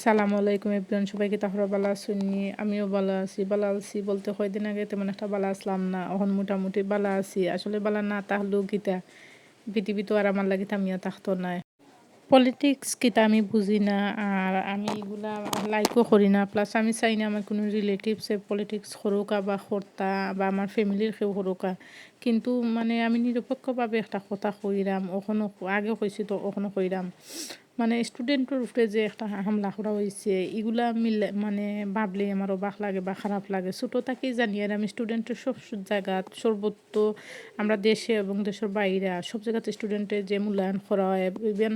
আসসালামু আলাইকুম এভরিওয়ান, সবাইকে তাহলে ভালো আসুননি আমিও ভালো আছি। ভালো আছি বলতে কয়দিন আগে তেমন একটা ভালো আসলাম না, এখন মোটামুটি ভালো আছি। আসলে ভালো না তাহলেও গীতা পৃথিবী তো আর আমার লাগে আমিও থাকতো না পলিটিক্স কিতা আমি বুঝি না, আর আমি এগুলা লাইকও করি না। প্লাস আমি চাই না আমার কোনো রিলেটিভসে পলিটিক্স করুকা বা কর্তা বা আমার ফ্যামিলির কেউ করুকা কিন্তু মানে আমি নিরপেক্ষভাবে একটা কথা কইরাম ওখানো আগে কইছি তো ওখানো কইরাম। মানে স্টুডেন্টের উপরে যে একটা হামলা করা হয়েছে এগুলা মিলে মানে ভাবলে আমার অবাক লাগে বা খারাপ লাগে। ছোটো থাকেই জানি আর আমি স্টুডেন্টের সব জায়গা সর্বত্র আমরা দেশে এবং দেশের বাইরে, সব জায়গাতে স্টুডেন্টের যে মূল্যায়ন করা হয় ইভেন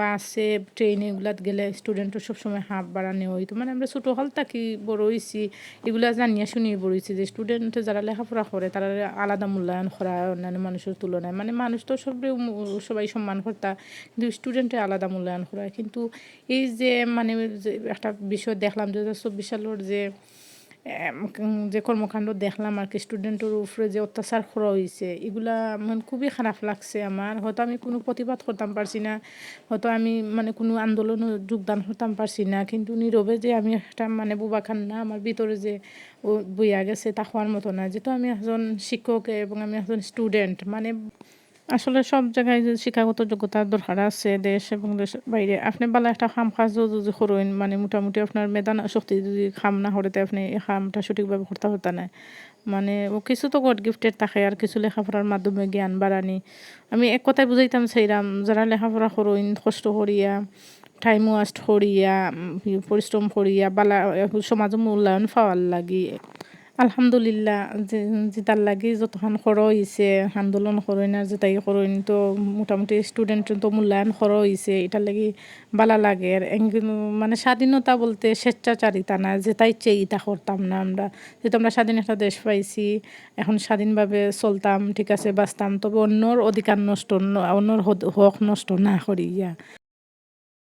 বাসে ট্রেনে এগুলাত গেলে স্টুডেন্টের সবসময় হাফ বাড়ানো হইতো মানে আমরা ছোটো হল থাকি, বড় হয়েছি এগুলা জানিয়ে শুনিয়ে বড় হয়েছি যে স্টুডেন্ট যারা লেখাপড়া করে, তারা আলাদা মূল্যায়ন করা হয় অন্যান্য মানুষের তুলনায়। মানে মানুষ তো সব সবাই সম্মান করতা, কিন্তু স্টুডেন্টের আলাদা মূল্যায়ন করা হয় কিন্তু এই যে মানে একটা বিষয় দেখলাম দু হাজার চব্বিশ সালের যে যে কর্মকাণ্ড দেখলাম, আর কি স্টুডেন্টের উপরে যে অত্যাচার করা হয়েছে এগুলা মানে খুবই খারাপ লাগছে আমার। হয়তো আমি কোনো প্রতিবাদ করতাম পারছি না, হয়তো আমি মানে কোনো আন্দোলনে যোগদান করতাম পারছি না, কিন্তু নীরবে যে আমি একটা মানে বুবা খান না আমার ভিতরে যে বইয়া গেছে, তা হওয়ার মতো না। যেহেতু আমি একজন শিক্ষক এবং আমি একজন স্টুডেন্ট মানে আসলে সব জায়গায় যে শিক্ষাগত যোগ্যতার দরকার আছে দেশ এবং দেশের বাইরে, আপনি ভালো একটা খাম কাজ যদি করেন মানে মোটামুটি আপনার মেধান শক্তি যদি খাম না হরেতে আপনি এই খামটা সঠিকভাবে করতে হতে না। মানে ও কিছু তো গড গিফটেড থাকে আর কিছু লেখাপড়ার মাধ্যমে জ্ঞান বাড়ানি। আমি এক কথায় বুঝাইতাম চাইরাম যারা লেখাপড়া করইন কষ্ট করিয়া টাইম ওয়াস্ট করিয়া পরিশ্রম করিয়া, বালা সমাজ মূল্যায়ন পাওয়ার লাগি। আলহামদুলিল্লাহ, যে যেটার লাগি যতক্ষণ খরচ হয়েছে আন্দোলন করই না যেটাই করইন তো মোটামুটি স্টুডেন্ট তো মূল্যায়ন খরচ হয়েছে এটার লাগি বালা লাগে। আর মানে স্বাধীনতা বলতে স্বেচ্ছাচারিতা না যেটা ইচ্ছে ইটা করতাম না আমরা। যেহেতু আমরা স্বাধীন একটা দেশ পাইছি, এখন স্বাধীনভাবে চলতাম, ঠিক আছে, বাঁচতাম, তবে অন্যর অধিকার নষ্ট, অন্যর হক নষ্ট না করিয়া।